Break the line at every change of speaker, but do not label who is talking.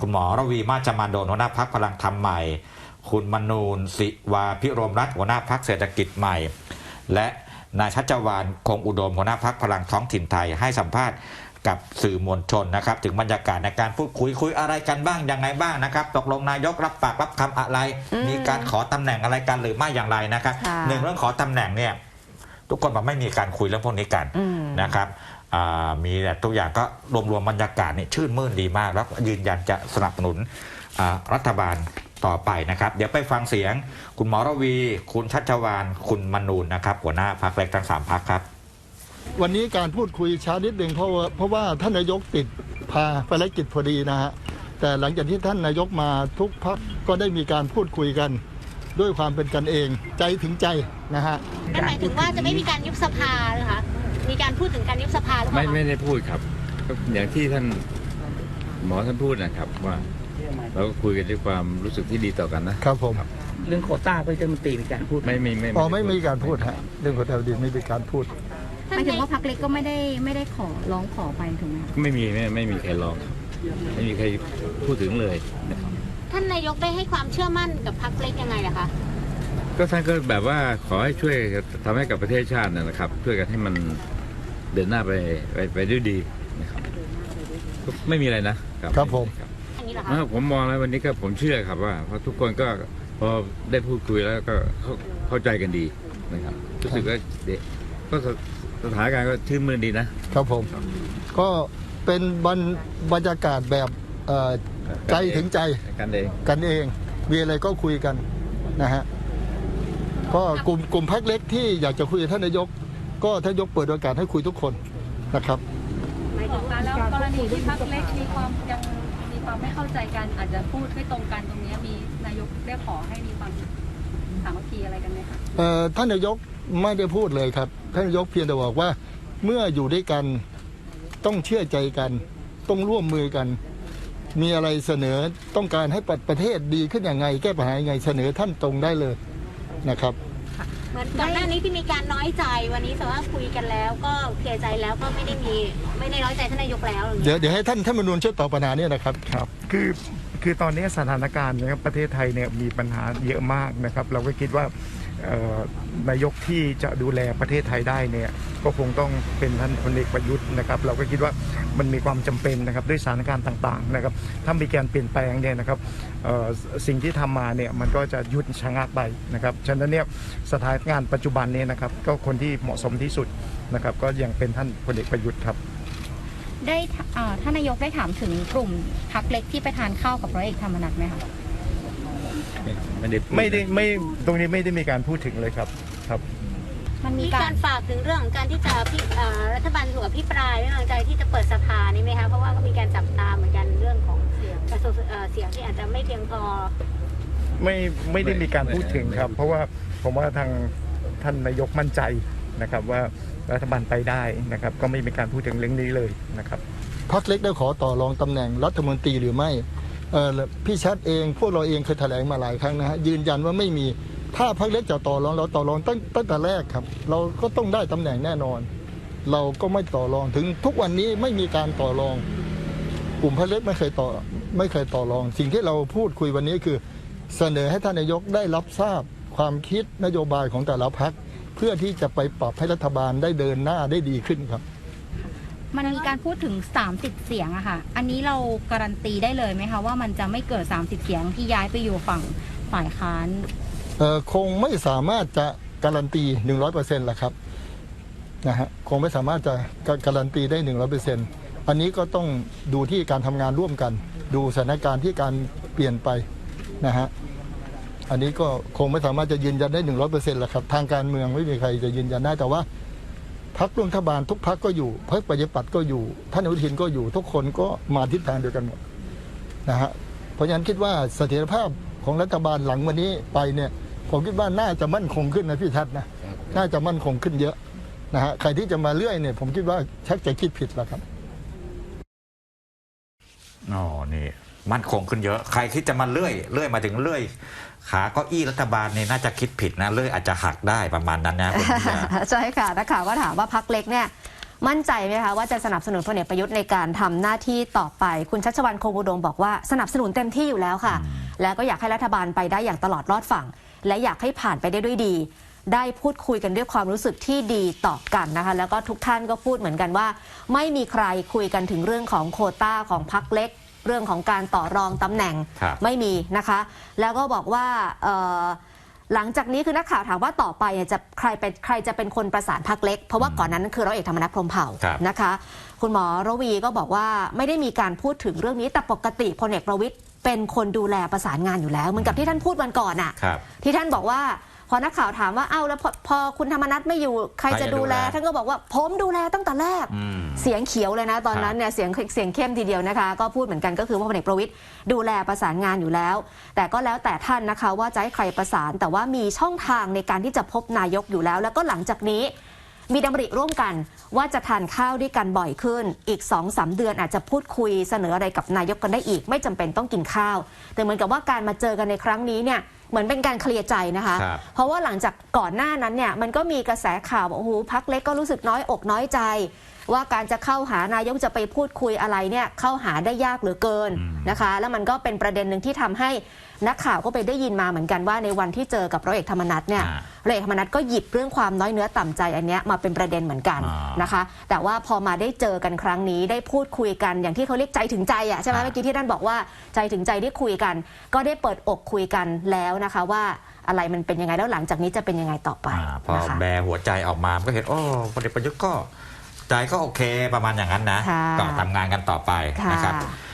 คุณหมอระวีมาจามาโดนหัวหน้าพักพลังธรรมใหม่ คุณมนูนศิวาพิรมรัตน์หัวหน้าพักเศรษฐกิจใหม่ และนายชัชวานคงอุดมหัวหน้าพักพลังท้องถิ่นไทยให้สัมภาษณ์กับสื่อมวลชนนะครับ ถึงบรรยากาศในการพูดคุยคุยอะไรกันบ้างยังไงบ้างนะครับตกลงนายกรับปากรับคำอะไร
ม
มีการขอตำแหน่งอะไรกันหรือไม่อย่างไรนะครับหนึ่งเรื่องขอตำแหน่งเนี่ยทุกคนบอกไม่มีการคุยเรื่องพวกนี้กันนะครับ มีแต่ตัวอย่างก็รวมๆบรรยากาศนี่ชื่นมื่นดีมาก แล้วยืนยันจะสนับสนุนอ่ารัฐบาลต่อไปนะครับ เดี๋ยวไปฟังเสียง คุณหมอระวี คุณชัชวานคุณมนูนนะครับ หัวหน้าพักเล็กทั้งสามพักครับ
วันนี้การพูดคุยช้านิดหนึ่งเพราะว่าเพราะว่าท่านนายกติดพาภารกิจพอดีนะฮะแต่หลังจากที่ท่านนายกมาทุกพักก็ได้มีการพูดคุยกัน ด้วยความเป็นกันเอง ใจถึงใจนะฮะ
นั่นหมายถึงว่าจะไม่มีการยุบสภาเหรอคะ มีการพูดถึงการยุบสภาหรือเป
ไม่
ล่าคะ
ไม่ได้พูดครับก็อย่างที่ท่านหมอท่านพูดนะครับว่าเราก็คุยกันด้วยความรู้สึกที่ดีต่อกันนะครับ
ผม
เรื่องโควต้าก็จะมันตรีมีการพูดไหม
ไม่ไม่ไม่
อ๋อไม่มีการพูดฮะเรื่องของแถวดินไม่มีการพูด
หมายถึงว่าพักเล็กก็ไม่ได้ไม่ได้ขอร้องขอไปถูกไหมคะ
ไม่มีไม่ไม่มีใครลองครับไม่มีใครพูดถึงเลยนะครับ
ท่านนายกได้ให้ความเชื่อมั่นกับพรรคเล็กยังไงล่ะคะ
ก็ท่านก็แบบว่าขอให้ช่วยทำให้กับประเทศชาตินะครับช่วยกันให้มัน เดินหน้าไปไปไปด้วยดีนะครับก็ไม่มีอะไรนะครับ
ครับผม
อย่างนี้เหรอคะ
ไม่ผมมองแล้ววันนี้ก็ผมเชื่อครับว่าเพราะทุกคนก็พอได้พูดคุยแล้วก็เข้าเข้าใจกันดีนะครับรู้สึกว่าเด็กก็สสถานการณ์ก็ชื่นมื่นดีนะ
ครับผม ก็เป็นบรรบรรยากาศแบบเอ่อใจถึงใจ
กันเอง
กันเอง มีอะไรก็คุยกันนะฮะก็กลุ่มกลุ่มพักเล็กที่อยากจะคุยกับท่านนายก ก็ท่านนายกเปิดโอกาสให้คุยทุกคนนะครับ
หมายถึงว่า
แล้วกรณีที่พักเล็กมีความยังมีความไม่เข้าใจกันอาจจะพูดไม่ตรงกันตรงเนี้ยมีนายกได้ขอให้มีความสามัคคีอะไรกันไหมคะ
เอ่อท่านนายกไม่ได้พูดเลยครับ ท่านนายกเพียงแต่บอกว่า เมื่ออยู่ด้วยกันต้องเชื่อใจกัน ต้องร่วมมือกัน มีอะไรเสนอต้องการให้ประประเทศดีขึ้นอย่างไง แก้ปัญหายังไงเสนอท่านตรงได้เลยนะครับ
เหมือนก่อนหน้านี้ที่มีการน้อยใจวันนี้แต่ว่าคุยกันแล้ว ก็เคลียร์ใจแล้วก็ไม่ได้มีไม่ได้น้อยใจท่านนายกแล้วอย่าง
เดี๋ย
เงี้
วยเดี๋ยวให้ท่านท่านมนูนช่วยตอบปัญหาเนี่ยนะครับ
ครับ คือคือตอนนี้สถานการณ์นะครับประเทศไทยเนี่ยมีปัญหาเยอะมากนะครับ เราก็คิดว่าเอ่อ นายกที่จะดูแลประเทศไทยได้เนี่ยก็คงต้องเป็นท่านพลเอกประยุทธ์นะครับ เราก็คิดว่ามันมีความจำเป็นนะครับด้วยสถานการณ์ต่างๆนะครับ ถ้ามีการเปลี่ยนแปลงเนี่ยนะครับสิ่งที่ทำมาเนี่ยมันก็จะหยุดชะงักไปนะครับฉะนั้นเนี่ยสถานการณ์ปัจจุบันเนี่ยนะครับ ก็คนที่เหมาะสมที่สุดนะครับ ก็ยังเป็นท่านพลเอกประยุทธ์ครับ
ได้ท่านนายกได้ถามถึงกลุ่มพักเล็กที่ไปทานข้าวกับร้อยเอกธรรมนัฐไหมคะ
ไม่ได้พู
ไม่ได้ไม่ตรงนี้ไม่ได้มีการพูดถึงเลยครับครับ
มันมี
มี
กา
การรฝากถึงเรื่องของการที่จะพิเอ่อรัฐบาลถูกอภิปรายไม่วางใจที่จะเปิดสภานี่ไหมคะ เพราะว่าก็มีการจับตามเหมือนกันเรื่องของกระทรวงเอ่อเสียงที่อาจจะไม่เพียงพอ
ไม่ไม่ได้มีการพูดถึงครับ เพราะว่าผมว่าทางท่านนายกมั่นใจนะครับว่ารัฐบาลไปได้นะครับ ก็ไม่มีการพูดถึงเรื่องนี้เลยนะครับ
พักเล็กได้ขอต่อรองตำแหน่งรัฐมนตรีหรือไม่เอ่อ พี่ชัดเองพวกเราเองเคยแถลงมาหลายครั้งนะฮะยืนยันว่าไม่มีถ้าพักเล็กจะต่อรองเราต่อรองตั้งตั้งแต่แรกครับ เราก็ต้องได้ตำแหน่งแน่นอน เราก็ไม่ต่อรองถึงทุกวันนี้ไม่มีการต่อรอง กลุ่มพักเล็กไม่เคยต่อไม่เคยต่อรอง สิ่งที่เราพูดคุยวันนี้คือเสนอให้ท่านนายกได้รับทราบความคิดนโยบายของแต่ละพักเพื่อที่จะไปปรับให้รัฐบาลได้เดินหน้าได้ดีขึ้นครับ
มันมีการพูดถึง 30 เสียงอะค่ะ อันนี้เราการันตีได้เลยไหมคะว่ามันจะไม่เกิด 30 เสียงที่ย้ายไปอยู่ฝั่งฝ่ายค้าน
เอ่อคงไม่สามารถจะการันตี 100%แหละครับนะฮะคงไม่สามารถจะกะการันตีได้ 100%อันนี้ก็ต้องดูที่การทำงานร่วมกัน ดูสถานการณ์ที่การเปลี่ยนไปนะฮะอันนี้ก็คงไม่สามารถจะยืนยันได้ 100%แหละครับ ทางการเมืองไม่มีใครจะยืนยันได้แต่ว่า พักร่วมรัฐบาลทุกพักก็อยู่พักประชาธิปัตย์ก็อยู่ท่านอนุทินก็อยู่ทุกคนก็มาทิศทางเดียวกันหมดนะฮะเพราะฉะนั้นคิดว่าเสถียรภาพของรัฐบาลหลังวันนี้ไปเนี่ยผมคิดว่าน่าจะมั่นคงขึ้นนะพี่ทัศน์นะน่าจะมั่นคงขึ้นเยอะนะฮะใครที่จะมาเลื่อยเนี่ยผมคิดว่าชักจะคิดผิดแล้วครับ
อ๋อนี่ มั่นคงขึ้นเยอะ ใครที่จะมาเลื่อยเลื่อยมาถึงเลื่อย ขาเก้าอี้รัฐบาลเนี่ยน่าจะคิดผิดนะเลื่อยอาจจะหักได้ประมาณนั้นนะคุณเบียร์
ใช่ค่ะนักข่าวก็ถามว่าพักเล็กเนี่ยมั่นใจไหมคะว่าจะสนับสนุนพลเอกประยุทธ์ในการทำหน้าที่ต่อไป คุณชัชวันคงอุดมบอกว่าสนับสนุนเต็มที่อยู่แล้วค่ะ แล้วก็อยากให้รัฐบาลไปได้อย่างตลอดรอดฝั่ง และอยากให้ผ่านไปได้ด้วยดี ได้พูดคุยกันด้วยความรู้สึกที่ดีต่อกันนะคะ แล้วก็ทุกท่านก็พูดเหมือนกันว่า ไม่มีใครคุยกันถึงเรื่องของโควต้าของพรรคเล็ก เรื่องของการต่อรองตำแหน่ง
ครับ
ไม่มีนะคะ แล้วก็บอกว่าเอ่อหลังจากนี้คือนักข่าวถามว่าต่อไปเนี่ยจะใครเป็นใครจะเป็นคนประสานพักเล็ก เพราะว่าก่อนนั้นคือร้อยเอกธรรมนัฐพรหมเผ่า
ครับ
นะคะ คุณหมอระวีก็บอกว่าไม่ได้มีการพูดถึงเรื่องนี้แต่ปกติพลเอกประวิตยเป็นคนดูแลประสานงานอยู่แล้วเหมือนกับที่ท่านพูดวันก่อนอะ
ครับ
ที่ท่านบอกว่าพ อนักข่าวถามว่าเอ้าแล้วพอพอคุณธรรมนัฐไม่อยู่ใคร
ใคร
จะ
จะ
ดูแล
ดูแล
ท่านก็บอกว่าผมดูแลตั้งแต่แรก
อืม
เสียงเขียวเลยนะ ตอนนั้นเนี่ยเสียงเสียงเข้มทีเดียวนะคะ ก็พูดเหมือนกันก็คือว่าพลเอกประวิตยดูแลประสานงานอยู่แล้ว แต่ก็แล้วแต่ท่านนะคะว่าจะให้ใครประสาน แต่ว่ามีช่องทางในการที่จะพบนายกอยู่แล้ว แล้วก็หลังจากนี้มีดำริร่วมกันว่าจะทานข้าวด้วยกันบ่อยขึ้น อีก2อสเดือนอาจจะพูดคุยเสนออะไรกับนายกกันได้อีก ไม่จำเป็นต้องกินข้าว แต่เหมือนกับว่าการมาเจอกันในครั้งนี้เนี่ย เหมือนเป็นการเคลียร์ใจนะคะ
ครับ
เพราะว่าหลังจากก่อนหน้านั้นเนี่ยมันก็มีกระแสข่าวบอกโอ้โหพักเล็กก็รู้สึกน้อยอกน้อยใจว่าการจะเข้าหานายกจะไปพูดคุยอะไรเนี่ยเข้าหาได้ยากเหลือเกิน
อืม
นะคะ แล้วมันก็เป็นประเด็นหนึ่งที่ทำให้นักข่าวก็ไปได้ยินมาเหมือนกันว่าในวันที่เจอกับร้อยเอกธรรมนัฐเนี่ย
อ่า
ร้อยเอกธรรมนัฐก็หยิบเรื่องความน้อยเนื้อต่ำใจอันเนี้ยมาเป็นประเด็นเหมือนกัน
อ่าน
นะคะ แต่ว่าพอมาได้เจอกันครั้งนี้ได้พูดคุยกันอย่างที่เขาเรียกใจถึงใจอะใช่ไหม
อ่า
เมื่อกี้ที่ท่านบอกว่าใจถึงใจได้คุยกัน ก็ได้เปิดอกคุยกันแล้วนะคะว่าอะไรมันเป็นยังไงแล้วหลังจากนี้จะเป็นยังไงต่อไป
อ่าพอ
นะคะ
แบหัวใจออกมามันก็เห็นโอ้พลเอกประยุทธ์ก็ ใจก็โอเคประมาณอย่างนั้นนะ
ค่ะ
ก็ทำงานกันต่อไป
ค่ะ
นะครับ